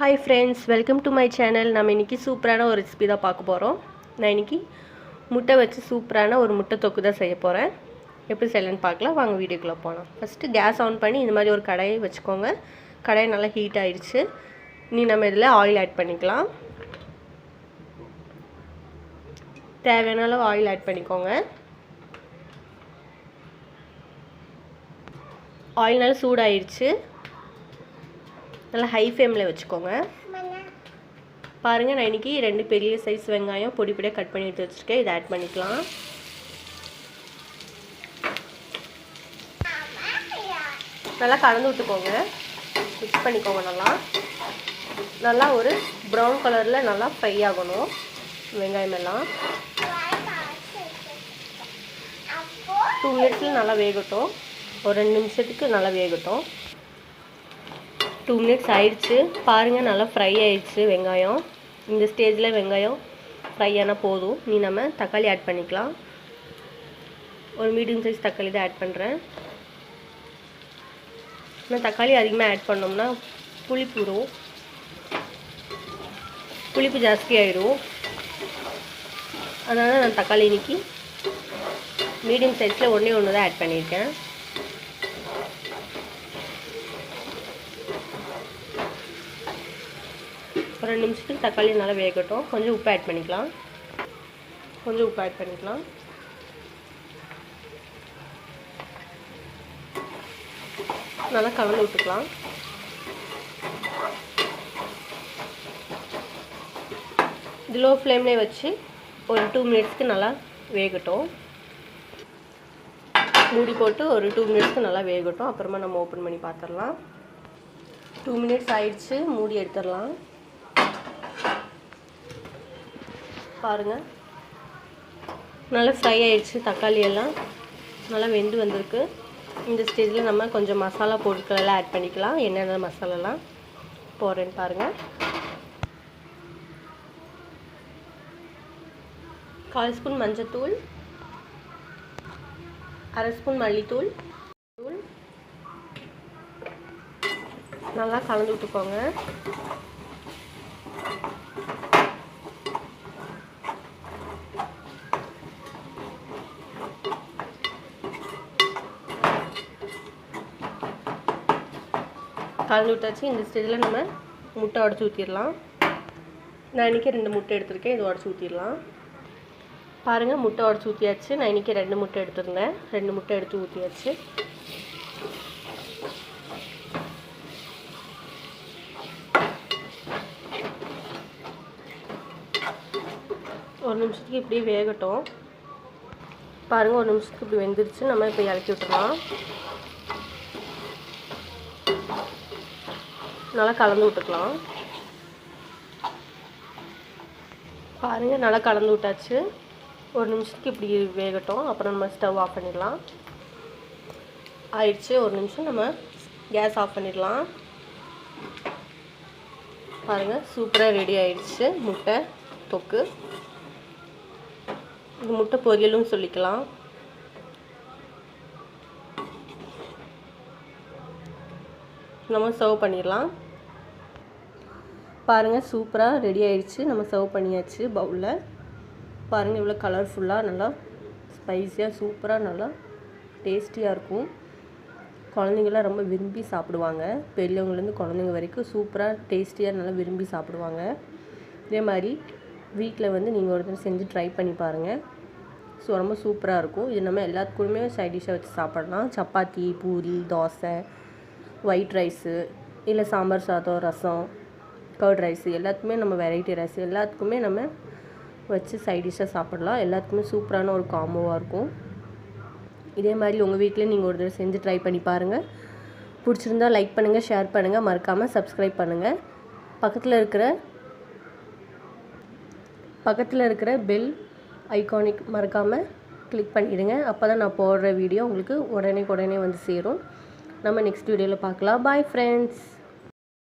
Hi friends welcome to my channel நம்ம இன்றைக்கி சூப்பரான ஒரு ரெசிபி தான் பார்க்க போகிறோம் நான் இன்றைக்கி முட்டை வச்சு சூப்பரான ஒரு முட்டை தொக்கு தான் செய்ய போகிறேன் எப்படி செய்யலன்னு பார்க்கலாம். வாங்க வீடியோக்குள்ளே போகலாம் ஃபஸ்ட்டு கேஸ் ஆன் பண்ணி இந்த மாதிரி ஒரு கடையை வச்சுக்கோங்க. கடையை நல்லா ஹீட் ஆயிடுச்சு. நீ நம்ம இதில் ஆயில் ஆட் பண்ணிக்கலாம். தேவையான அளவு ஆயில் ஆட் பண்ணிக்கோங்க. ஆயில் நல்லா சூடாயிருச்சு நல்லா ஹை ஃப்ளேமில் வச்சுக்கோங்க. பாருங்கள் நான் இன்றைக்கி ரெண்டு பெரிய சைஸ் வெங்காயம் பொடி பொடியாக கட் பண்ணி எடுத்து வச்சுருக்கேன். இதை ஆட் பண்ணிக்கலாம். நல்லா கலந்து விட்டுக்கோங்க. மிக்ஸ் பண்ணிக்கோங்க நல்லா. நல்லா ஒரு ப்ரௌன் கலரில் நல்லா ஃப்ரை ஆகணும். வெங்காயம் எல்லாம். டூ மினிட்ஸில் நல்லா வேகட்டும். ஒரு ரெண்டு நிமிஷத்துக்கு நல்லா வேகட்டும். டூ மினிட்ஸ் ஆயிடுச்சு. பாருங்கள் நல்லா ஃப்ரை ஆயிடுச்சு வெங்காயம். இந்த ஸ்டேஜில் வெங்காயம் ஃப்ரை ஆனால் போதும். நீ நம்ம தக்காளி ஆட் பண்ணிக்கலாம். ஒரு மீடியம் சைஸ் தக்காளி தான் ஆட் பண்ணுறேன் ஆனால் தக்காளி அதிகமாக ஆட் பண்ணோம்னா புளிப்பு வரும். புளிப்பு ஜாஸ்தி ஆயிடும் அதனால் நான் தக்காளி இன்னைக்கு மீடியம் சைஸில் ஒன்றே ஒன்று தான் ஆட் பண்ணியிருக்கேன். ஒரு ரெண்டு நிமிஷத்துக்கு தக்காளி நல்லா வேகட்டும். கொஞ்சம் உப்பு ஆட் பண்ணிக்கலாம். கொஞ்சம் உப்பு ஆட் பண்ணிக்கலாம். நல்லா கலந்து விட்டுக்கலாம். இது லோ ஃப்ளேம்லேயே வச்சு ஒரு டூ மினிட்ஸ்க்கு நல்லா வேகட்டும். மூடி போட்டு ஒரு டூ மினிட்ஸ்க்கு நல்லா வேகட்டும். அப்புறமா நம்ம ஓப்பன் பண்ணி பார்த்துடலாம் டூ மினிட்ஸ் ஆயிடுச்சு. மூடி எடுத்துடலாம். பாருங்கள் நல்லா ஃப்ரை ஆயிடுச்சு தக்காளி எல்லாம். நல்லா வெந்து வந்திருக்கு. இந்த ஸ்டேஜில் நம்ம கொஞ்சம் மசாலா பொருட்கள் எல்லாம் ஆட் பண்ணிக்கலாம். என்னென்ன மசாலாலாம் போடுறேன்னு பாருங்கள் கால் ஸ்பூன் மஞ்சத்தூள். அரை ஸ்பூன் மல்லித்தூள். தூள் நல்லா கலந்து விட்டுக்கோங்க. கலந்து விட்டாச்சு. இந்த ஸ்டேஜில் நம்ம முட்டை உடச்சி ஊற்றிடலாம் நான் இன்றைக்கி ரெண்டு முட்டை எடுத்திருக்கேன். இது உடச்சி ஊற்றிடலாம் பாருங்கள் முட்டை உடச்சி ஊற்றியாச்சு நான் இன்றைக்கி ரெண்டு முட்டை எடுத்திருந்தேன். ரெண்டு முட்டை எடுத்து ஊற்றியாச்சு ஒரு நிமிஷத்துக்கு இப்படியே வேகட்டும். பாருங்கள் ஒரு நிமிஷத்துக்கு இப்படி வெந்துருச்சு. நம்ம இப்போ இறக்கி விட்டுறலாம் நல்லா கலந்து விட்டுக்கலாம். பாருங்கள் நல்லா கலந்து விட்டாச்சு. ஒரு நிமிஷத்துக்கு இப்படி வேகட்டும். அப்புறம் நம்ம ஸ்டவ் ஆஃப் பண்ணிடலாம். ஆயிடுச்சு. ஒரு நிமிஷம் நம்ம கேஸ் ஆஃப் பண்ணிடலாம். பாருங்கள் சூப்பராக ரெடி ஆயிடுச்சு. முட்டை தொக்கு. இந்த முட்டை பொரியலும் சொல்லிக்கலாம். நம்ம சர்வ் பண்ணிடலாம். பாருங்கள் சூப்பராக ரெடி ஆயிடுச்சு. நம்ம சர்வ் பண்ணியாச்சு பவுலில் பாருங்கள் இவ்வளோ கலர்ஃபுல்லாக நல்லா ஸ்பைஸியாக சூப்பராக நல்லா டேஸ்டியாக இருக்கும். குழந்தைங்களாம் ரொம்ப விரும்பி சாப்பிடுவாங்க. பெரியவங்கலேருந்து குழந்தைங்க வரைக்கும் சூப்பராக டேஸ்டியாக நல்லா விரும்பி சாப்பிடுவாங்க. இதே மாதிரி வீட்டில் வந்து நீங்கள் ஒருத்தர் செஞ்சு ட்ரை பண்ணி பாருங்கள் ஸோ ரொம்ப சூப்பராக இருக்கும். இது நம்ம எல்லாத்துக்குமே சைட் டிஷ்ஷாக வச்சு சாப்பிட்லாம். சப்பாத்தி பூரி தோசை ஒயிட் ரைஸு இல்லை சாம்பார் சாதம் ரசம் கர்ட் ரைஸு எல்லாத்துக்குமே நம்ம வெரைட்டி ரைஸ் எல்லாத்துக்குமே நம்ம வச்சு சைட் டிஷ்ஷாக சாப்பிட்லாம். எல்லாத்துக்குமே சூப்பரான ஒரு காம்போவாக இருக்கும். இதே மாதிரி உங்கள் வீட்டில் நீங்கள் ஒரு தடவை செஞ்சு ட்ரை பண்ணி பாருங்கள் பிடிச்சிருந்தா லைக் பண்ணுங்கள் ஷேர் பண்ணுங்கள் மறக்காமல் சப்ஸ்கிரைப் பண்ணுங்கள் பக்கத்தில் இருக்கிற பக்கத்தில் இருக்கிற பெல் ஐகானிக் மறக்காமல் கிளிக் பண்ணிவிடுங்க அப்போ தான் நான் போடுற வீடியோ உங்களுக்கு உடனே உடனே வந்து சேரும். நம்ம நெக்ஸ்ட் வீடியோவில் பார்க்கலாம். Bye friends